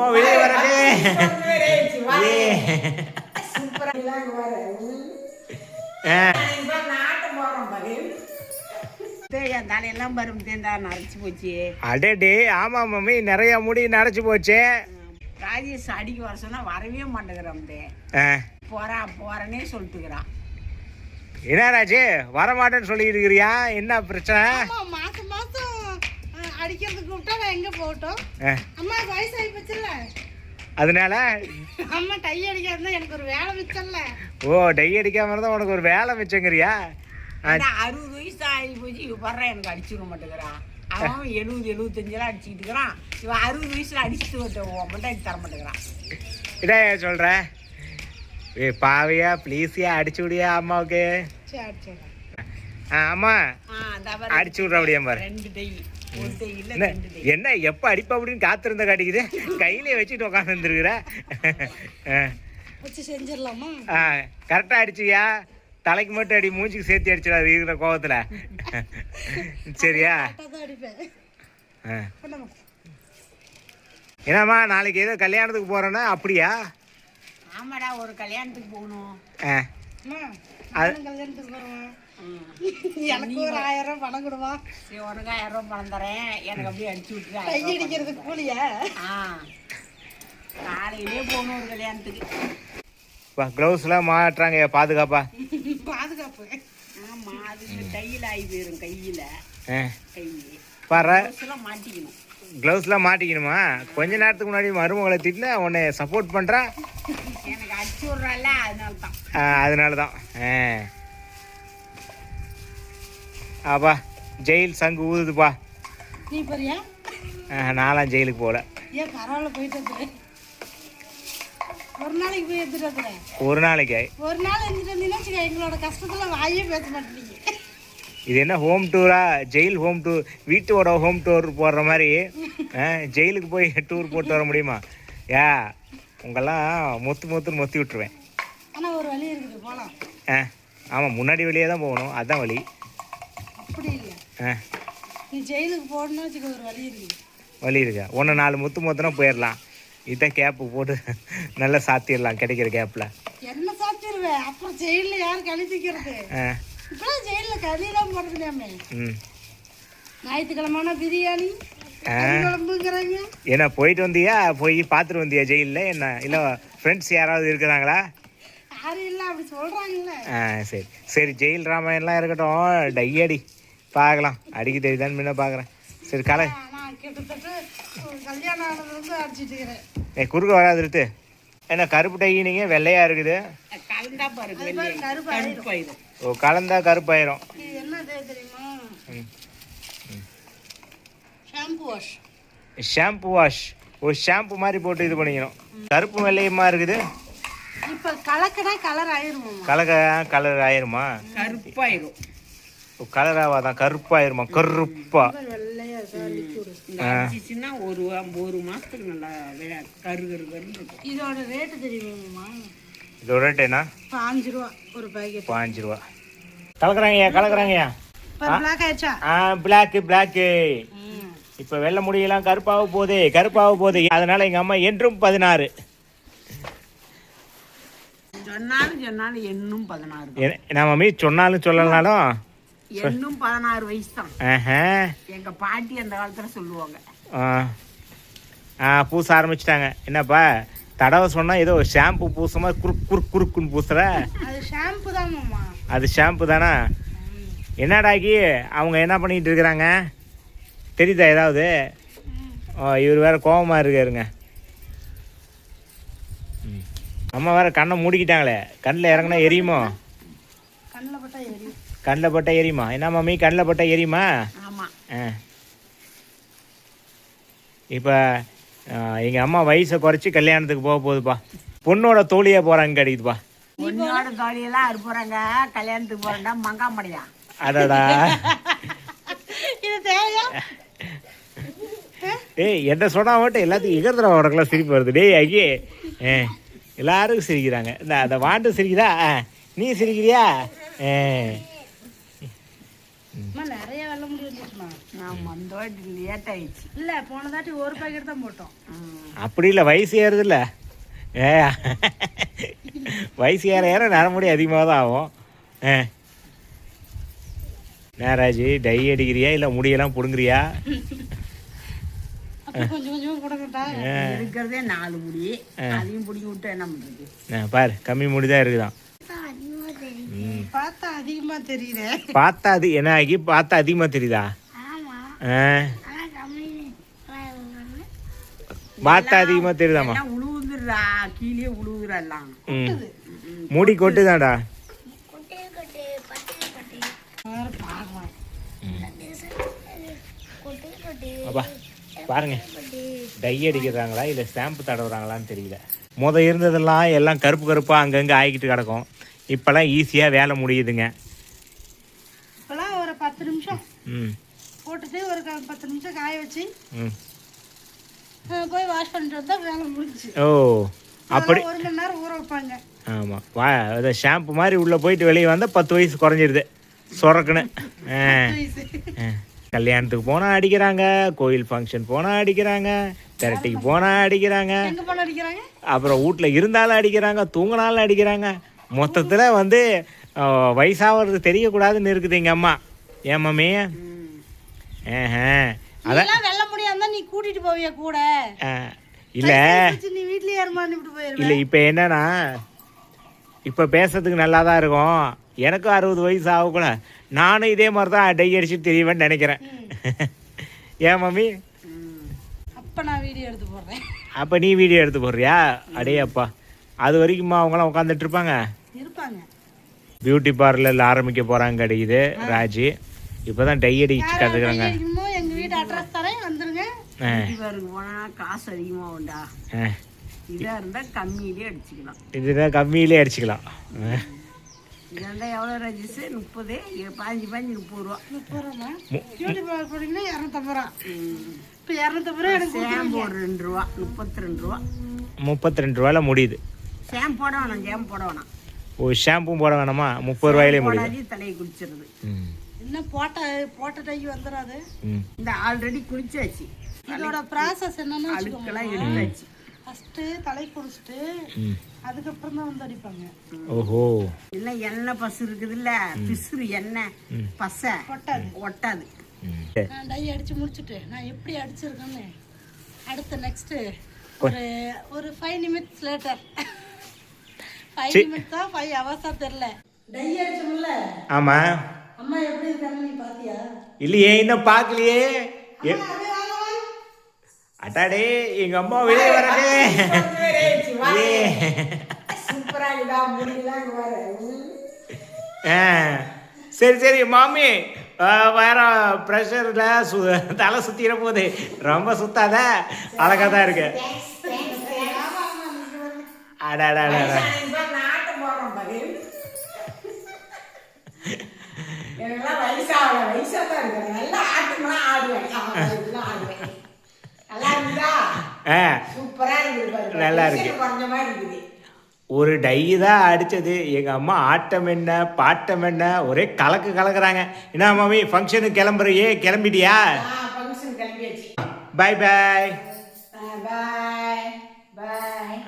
அம்மா வெளியே என் தலையெல்லாம் பரும் தேந்தா நரைச்சி போச்சு. அடடே ஆமா மம்மி நிறைய முடி நரைச்சு போச்சு. ராஜேஷ் அடிக்க வர சொன்னா வரவே மாட்டேங்கிறான் போறா போறேனே சொல்லிட்டுக்கிறான். என்ன ராஜு வரமாட்டேன்னு சொல்லிட்டு இருக்கிறியா? என்ன பிரச்சனை? அடிக்கிறதுக்கு கூப்பிட்டா நான் எங்க போகட்டும்? அம்மா வயசு ஆகி போச்சுல்ல? அதனால அம்மா டை அடிக்காதுன்னா எனக்கு ஒரு வேலை மிச்சம்ல. ஓ டை அடிக்காம இருந்தா உனக்கு ஒரு வேலை மிச்சங்கிறியா? அறுபது வயசு ஆகி போச்சு. இவ வர்ற எனக்கு அடிச்சுக்க மாட்டேங்கிறான் அவன் எழுபது எழுபத்தஞ்செல்லாம் அடிச்சுக்கிட்டு இருக்கிறான் இவன் அறுபது வயசுல அடிச்சுட்டு விட்ட மட்டும் தர மாட்டேங்கிறான் இடையா சொல்ற. ஏ பாவியா ப்ளீஸியா அடிச்சு விடியா அம்மாவுக்கு? அம்மா. அடிச்சு விட்ற அப்படியே பாரு. ரெண்டு டை. ஒரு டை இல்ல என்ன எப்ப அடிப்ப அப்படின்னு காத்திருந்த காட்டிக்குது. கையிலே வச்சுட்டு உட்காந்து வந்துருக்குற வச்சு செஞ்சிடலாமா? கரெக்டா அடிச்சியா தலைக்கு மட்டும் அடி மூஞ்சிக்கு சேர்த்து அடிச்சிடாது இருக்கிற கோவத்துல. சரியா? என்னம்மா நாளைக்கு ஏதோ கல்யாணத்துக்கு போறேன்னா அப்படியா? ஆமாடா ஒரு கல்யாணத்துக்கு போகணும். ஆ. எனக்கு ஒரு ஆயிரம் ரூபாய் பணம் கொடுமா. சரி உனக்கு ஆயிரம் ரூபாய் பணம் தரேன். எனக்கு அப்படியே அடிச்சு விட்டுரு பணம். அடிக்கிறதுக்கு கூலியா? ஆ. காலையிலே போகணும் ஒரு கல்யாணத்துக்கு. வா க்ளவுஸ்லாம் மாட்டுறாங்க பாதுகாப்பா? பாதுகாப்பு. ஆமா அது கையில ஆகி போயிரும் கையில. ஆ. கை. பாரு. மாட்டிக்கணும். க்ளவுஸ்லாம் மாட்டிக்கணுமா? கொஞ்ச நேரத்துக்கு முன்னாடி மருமகளை திட்டின உன்னை சப்போர்ட் பண்ணுறா எனக்கு அடிச்சு விட்றால அதனால தான் அதனால தான் ஆப்பா ஜெயில் சங்கு ஊதுதுப்பா நீ போறியா? ஆ, நான்லாம் ஜெயிலுக்கு போகல ஏன் பரவாயில்ல போயிட்டு ஒரு நாளைக்கு போய் எடுத்துட்டு ஒரு நாளைக்கு ஒரு நாள் எடுத்துட்டு வந்தீங்கன்னா எங்களோட கஷ்டத்துல வாயே பேச மாட்டீங்க. இது என்ன ஹோம் டூரா ஜெயில் ஹோம் டூர் வீட்டோட ஹோம் டூர் போடுற மாதிரி. ஜெயிலுக்கு போய் டூர் போட்டு வர முடியுமா? ஏ உங்கெல்லாம் மொத்து மொத்துன்னு மொத்தி விட்டுருவேன். ஆனா ஒரு வழி இருக்குது போலாம். ஆ ஆமாம் முன்னாடி வெளியே தான் போகணும். அதான் வழி. நீ ஜெயிலுக்கு வச்சுக்க ஒரு வழி இருக்கா. ஒன்று நாலு முத்து மொத்தனா போயிடலாம் இதான் கேப்பு போட்டு நல்லா சாத்திடலாம் கிடைக்கிற கேப்பில் என்ன சாப்பிட்டுருவேன் அப்புறம் ஜெயில்ல யார் ஆ. இப்பெல்லாம் ஜெயில்ல களியெல்லாம் போடுறதுலாமே ம். ஞாயிற்றுக்கிழமான பிரியாணி குழம்புங்கிறாங்க என்ன போயிட்டு வந்தியா? போய் பார்த்துட்டு வந்தியா ஜெயிலில்? என்ன இல்லை ஃப்ரெண்ட்ஸ் யாராவது இருக்கிறாங்களா? யாரும் இல்லை அப்படி சொல்றாங்கல்ல. ஆ சரி. சரி ஜெயில் ராமாயணம்லாம் இருக்கட்டும். டையடி பார்க்கலாம். அடிக்க தெரியுதான்னு முன்ன பார்க்குறேன். சரி கலை. ஏ குறுக்க வராதுட்டு என்ன கருப்பு டை நீங்கள் வெள்ளையாக இருக்குது? கருப்பு ஓ கலந்தா கருப்பாயிரும். ஷாம்பு வாஷ் ஷாம்பு வாஷ் ஒரு ஷாம்பு மாதிரி போட்டு இது பண்ணிக்கணும். கருப்பு வெள்ளையுமா இருக்குது? இப்போ கலக்கினா கலர் ஆயிருமா கலக கலர் ஆயிருமா? கருப்பாயிரும். கலர் ஆகாதான் கருப்பாயிருமா? கருப்பா. ஒரு ஒரு மாசத்துக்கு நல்லா கரு கரு இதோட ரேட்டு தெரியுமா? இதோட ரேட் என்ன? பாஞ்சு ரூபா ஒரு பாக்கெட் பாஞ்சு ரூபா. கலக்குறாங்கய்யா கலக்குறாங்கய்யா. இப்போ பிளாக் வெள்ளை முடியெல்லாம் கருப்பாக போகுது கருப்பாக போகுது அதனால எங்கள் அம்மா என்றும் பதினாறு. சொன்னாலும் சொன்னாலும் எண்ணும் பதினாறு தான். என்ன மம்மி சொன்னாலும் சொல்லலனாலும் எண்ணும் பதினாறு வயசு தான். எங்க பாட்டி அந்த காலத்துல சொல்லுவாங்க. ஆ. பூச ஆரம்பிச்சிட்டாங்க. என்னப்பா தடவை சொன்னால் ஏதோ ஷாம்பு பூசுமா குறுக் குறுக் குறுக்குன்னு பூசுற? அது ஷாம்பு தான் அது ஷாம்பு தானா? என்னடாக்கி அவங்க என்ன பண்ணிட்டு இருக்கிறாங்க? தெரியுதா ஏதாவது? ஓ இவர் வேற கோபமா இருக்காருங்க. அம்மா வேற கண்ணை மூடிக்கிட்டாங்களே. கண்ணில் இறங்குனா எரியுமோ? கண்ணில் பட்டா எரியும். கண்ணில் பட்டா எரியுமா? என்ன மம்மி கண்ணில் பட்டா எரியுமா? ஆமா. ஆ. இப்போ எங்கள் அம்மா வயசை குறைச்சி கல்யாணத்துக்கு போக போகுதுப்பா. பொண்ணோட தோழியாக போகிறாங்க கிடைக்குதுப்பா பொண்ணோட தோழியெல்லாம் அறுப்புறாங்க கல்யாணத்துக்கு போறேன்டா மங்காமடியா? அடடா. இது தேவையா? ஏய் என்ன சொன்னா மட்டும் எல்லாத்துக்கும் இகர்தர உடக்கெல்லாம் சிரிப்பு வருது. டேய் ஐயே எல்லாரும் சிரிக்கிறாங்க. இந்த அந்த வாண்டு சிரிக்குதா? ஆ, நீ சிரிக்கிறியா? ஏ. அம்மா நிறைய வெள்ள முடி வந்துச்சுமா வாட்டி லேட் ஆயிடுச்சு. இல்ல போன தாட்டி ஒரு பாக்கெட் தான் போட்டோம். அப்படி இல்லை வயசு ஏறுதுல்ல. ஏ. வயசு ஏற ஏற நரமுடி அதிகமாக தான் ஆகும். ஆ நேராஜி டை அடிக்கிறியா? இல்லை முடியெல்லாம் பிடுங்குறியா. இருக்கிறதே நாலு முடி. அதையும் பிடிங்கி விட்டு என்ன பண்றது? ஆ, பாரு கம்மி முடி தான் இருக்குதான். பார்த்தா அதிகமா தெரியுதே. பார்த்தா அது என்ன ஆகி பார்த்தா அதிகமாக தெரியுதா? பார்த்தா அதிகமாக தெரியுதாம்மா? எல்லாம் உழுவுதுடா கீழே முடி கொட்டுதாடா? அப்பா பாருங்க. டை அடிக்கிறாங்களா இல்லை ஸ்டாம்பு தடவுறாங்களான்னு தெரியல. முத இருந்ததெல்லாம் எல்லாம் கருப்பு கருப்பாக அங்கங்கே ஆகிக்கிட்டு கிடக்கும். இப்போல்லாம் ஈஸியாக வேலை முடியுதுங்க. இப்பெல்லாம் ஒரு பத்து நிமிஷம். ம். போட்டுட்டு ஒரு பத்து நிமிஷம் காய வச்சு ம். போய் வாஷ் பண்ணிட்டு வந்தா வேலை முடிஞ்சுச்சு. ஓ அப்படி ஒரு மணி நேரம் ஊற வைப்பாங்க. ஆமாம் வா அதை ஷாம்பு மாதிரி உள்ளே போயிட்டு வெளியே வந்தால் பத்து வயசு குறைஞ்சிருது. சொரக்குன்னு. கல்யாணத்துக்கு போனால் அடிக்கிறாங்க கோயில் ஃபங்க்ஷன் போனால் அடிக்கிறாங்க திரட்டிக்கு போனால் அடிக்கிறாங்க. அப்புறம் வீட்டில் இருந்தாலும் அடிக்கிறாங்க தூங்கினாலும் அடிக்கிறாங்க. மொத்தத்தில் வந்து வயசாகிறது தெரியக்கூடாதுன்னு இருக்குது எங்கள் அம்மா. ஏன் மம்மி ஆஹா. அதான் நீலாம் வெள்ள முடியாம நீ கூட்டிட்டு போவியா கூட? இல்லை. நீ வீட்லயே இருமான்னு இப்படி போயிருவேன் இல்லை இப்போ என்னன்னா இப்போ பேசுறதுக்கு நல்லா தான் இருக்கும். எனக்கும் அறுபது வயசு ஆகக்கூட நானும் இதே மாதிரி தான் டை அடிச்சுட்டு தெரியவேன்னு நினைக்கிறேன். ஏன் மம்மி அப்ப நான் வீடியோ எடுத்து போடுறேன். அப்போ நீ வீடியோ எடுத்து போடுறியா? அடே அப்பா அது வரைக்குமா அவங்களாம் உட்காந்துட்டு இருப்பாங்க. இருப்பாங்க பியூட்டி பார்லரில் ஆரம்பிக்க போகிறாங்க கிடைக்குது ராஜி. இப்போ தான் டை அடிச்சு கற்றுக்குறாங்க கை அடிக்கணுமோ எங்க வீட்டு அட்ரஸ் தரேன் வந்துருங்க. வீட்டுக்காருக்கு போனா காசு அதிகமா உண்டா இதா இருந்தா கம்மியிலே அடிச்சுக்கலாம். இதுதான் கம்மியிலே அடிச்சுக்கலாம். ஆ. இதா இருந்தா எவ்வளோ ரஜிஸ் முப்பது? பாஞ்சு பாஞ்சு முப்பது ரூபா. முப்பது ரூபா பியூட்டி பார்லர் போனீங்கன்னா இரநூத்தம்பது ரூபா. இப்போ இரநூத்தம்பது ரூபா எனக்கு ஷாம்பு ஒரு ரெண்டு ரூபா முப்பத்தி ரெண்டு ரூபா. முப்பத்தி ரெண்டு ரூபாயில் முடியுது. ஷாம்பு போட வேணாம் ஷாம்பு போட வேணாம். ஓ ஷாம்பும் போட வேணாமா? முப்பது ரூபாயிலே போடாதே தலையை குளிச்சிருது ம். என்ன போட்ட போட்ட டை வந்துடாது ம். இந்த ஆல்ரெடி குளிச்சாச்சு. இதோட ப்ராசஸ் என்னன்னு அழுக்கெல்லாம் எடுத்தாச்சு ஃபஸ்ட்டு தலை குளிச்சுட்டு ம். அதுக்கப்புறம் தான் வந்து அடிப்பாங்க. ஓஹோ. இல்லை எண்ணெய் பசு இருக்குதுல்ல பிசுறு எண்ணெய் பசை. ஒட்டாது. ஒட்டாது. ம். நான் டை அடிச்சு முடிச்சுட்டு நான் எப்படி அடிச்சிருக்கேன்னு. அடுத்து நெக்ஸ்ட் ஒரு ஒரு five minutes later five minutes தான் ஃபைவ் ஹவர்ஸா தெரில டை அடிச்சோம்ல? ஆமாம் அம்மா எப்படி இருக்காங்க நீ பாத்தியா? இல்லையே இன்னும் பார்க்கலையே அட்டாடே எங்க அம்மா வெளியே வரடே சரி சரி மாமி வேற ப்ரெஷரில் சு தலை சுத்திர போகுது ரொம்ப சுத்தாத? அழகா தான் இருக்கு. அடாடாடா எனக்குலாம் வயசாகல வயசாக தான் இருக்கேன் நல்லா ஆட்டுமெல்லாம் ஆடுவேன். எல்லாம் ஆடுவேன். நல்லா இருக்குதா? ஆ. சூப்பரா இருக்குது பாருங்க. நல்லா இருக்கு. வயசுக்கு குறைஞ்ச மாதிரி இருக்குது. ஒரு டை தான் அடிச்சது. எங்க அம்மா ஆட்டம் என்ன பாட்டம் என்ன? ஒரே கலக்கு கலக்குறாங்க. என்ன மாமி ஃபங்க்ஷனுக்கு கிளம்புறியே? கிளம்பிட்டியா? ஃபங்க்ஷன் கிளம்பியாச்சு. பாய் பாய் பாய் பாய்